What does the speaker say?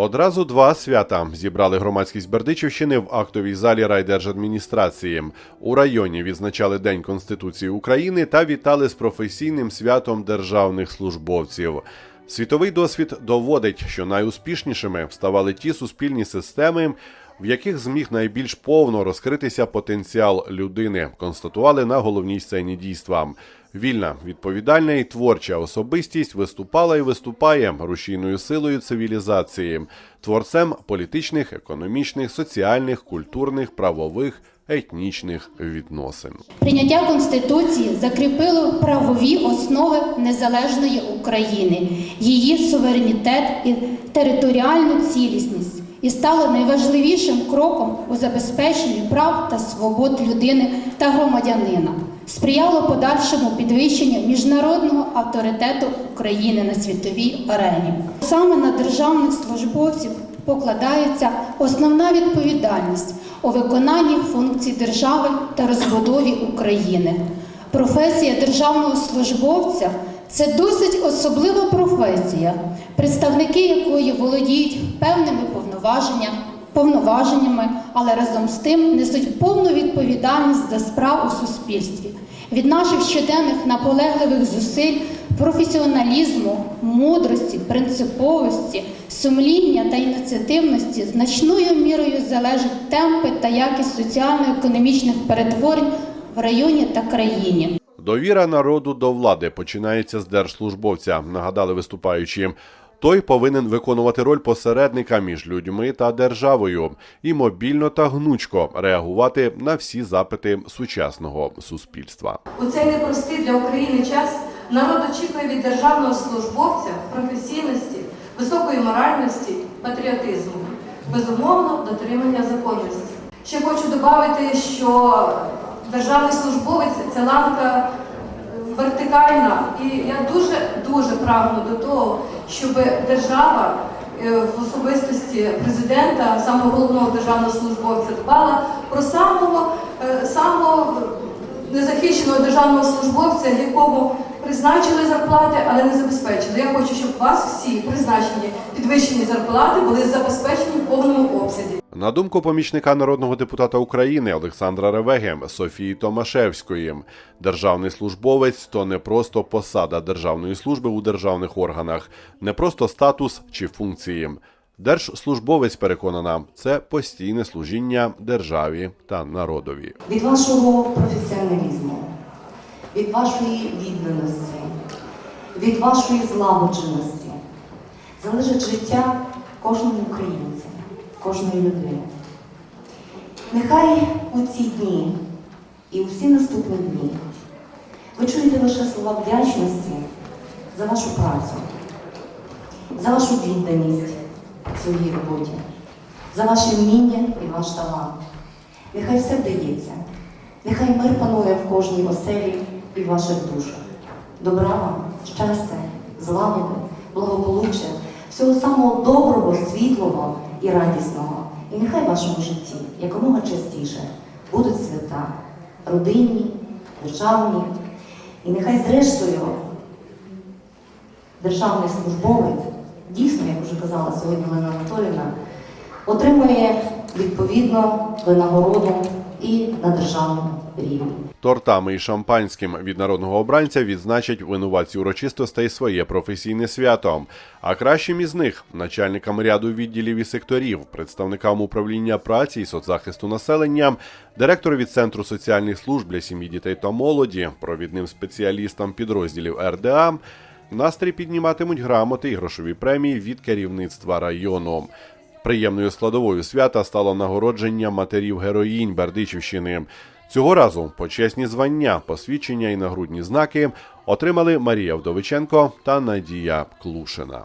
Одразу два свята зібрали громадськість Бердичівщини в актовій залі райдержадміністрації. У районі відзначали День Конституції України та вітали з професійним святом державних службовців. Світовий досвід доводить, що найуспішнішими ставали ті суспільні системи, в яких зміг найбільш повно розкритися потенціал людини, констатували на головній сцені дійства. Вільна, відповідальна і творча особистість виступала і виступає рушійною силою цивілізації, творцем політичних, економічних, соціальних, культурних, правових, етнічних відносин. Прийняття Конституції закріпило правові основи незалежної України, її суверенітет і територіальну цілісність і стало найважливішим кроком у забезпеченні прав та свобод людини та громадянина. Сприяло подальшому підвищенню міжнародного авторитету України на світовій арені. Саме на державних службовців покладається основна відповідальність у виконанні функцій держави та розбудові України. Професія державного службовця це досить особлива професія, представники якої володіють певними повноваженнями, повноваженнями, але разом з тим несуть повну відповідальність за справ у суспільстві. Від наших щоденних наполегливих зусиль, професіоналізму, мудрості, принциповості, сумління та ініціативності значною мірою залежать темпи та якість соціально-економічних перетворень в районі та країні. Довіра народу до влади починається з держслужбовця, нагадали виступаючі. Той повинен виконувати роль посередника між людьми та державою і мобільно та гнучко реагувати на всі запити сучасного суспільства. У цей непростий для України час народ очікує від державного службовця професійності, високої моральності, патріотизму, безумовно, дотримання законності. Ще хочу додати, що державний службовець це ланка вертикальна, і я дуже дуже прагну до того, щоб держава е, в особистості президента, самого головного державного службовця, дбала про самого е, самого незахищеного державного службовця, якому призначили зарплати, але не забезпечили. Я хочу, щоб у вас всі призначені підвищені зарплати були забезпечені в повному обсязі. На думку помічника народного депутата України Олександра Ревеги Софії Томашевської, державний службовець то не просто посада державної служби у державних органах, не просто статус чи функції. Держслужбовець переконана, це постійне служіння державі та народові. від вашого професіоналізму, від вашої відданості, від вашої злагодженості залежить життя кожного українця, кожної людини. Нехай у ці дні і у всі наступні дні ви чуєте лише слова вдячності за вашу працю, за вашу відданість своїй роботі, за ваше вміння і ваш талант. Нехай все вдається, нехай мир панує в кожній оселі і в ваших душах. Добра вам, щастя, злагоди, благополуччя, всього самого доброго, світлого і радісного. І нехай в вашому житті якомога частіше будуть свята, родинні, державні. І нехай зрештою державний службовець, дійсно, як вже казала сьогодні Лена Анатоліївна, отримує відповідно винагороду і на державному рівні. Тортами і шампанським від народного обранця відзначать винуватці урочистостей своє професійне свято. А кращим із них начальникам ряду відділів і секторів, представникам управління праці і соцзахисту населення, директорові центру соціальних служб для сім'ї дітей та молоді, провідним спеціалістам підрозділів РДА. Настрій підніматимуть грамоти і грошові премії від керівництва району. Приємною складовою свята стало нагородження матерів героїнь Бердичівщини. Цього разу почесні звання, посвідчення і нагрудні знаки отримали Марія Вдовиченко та Надія Клушина.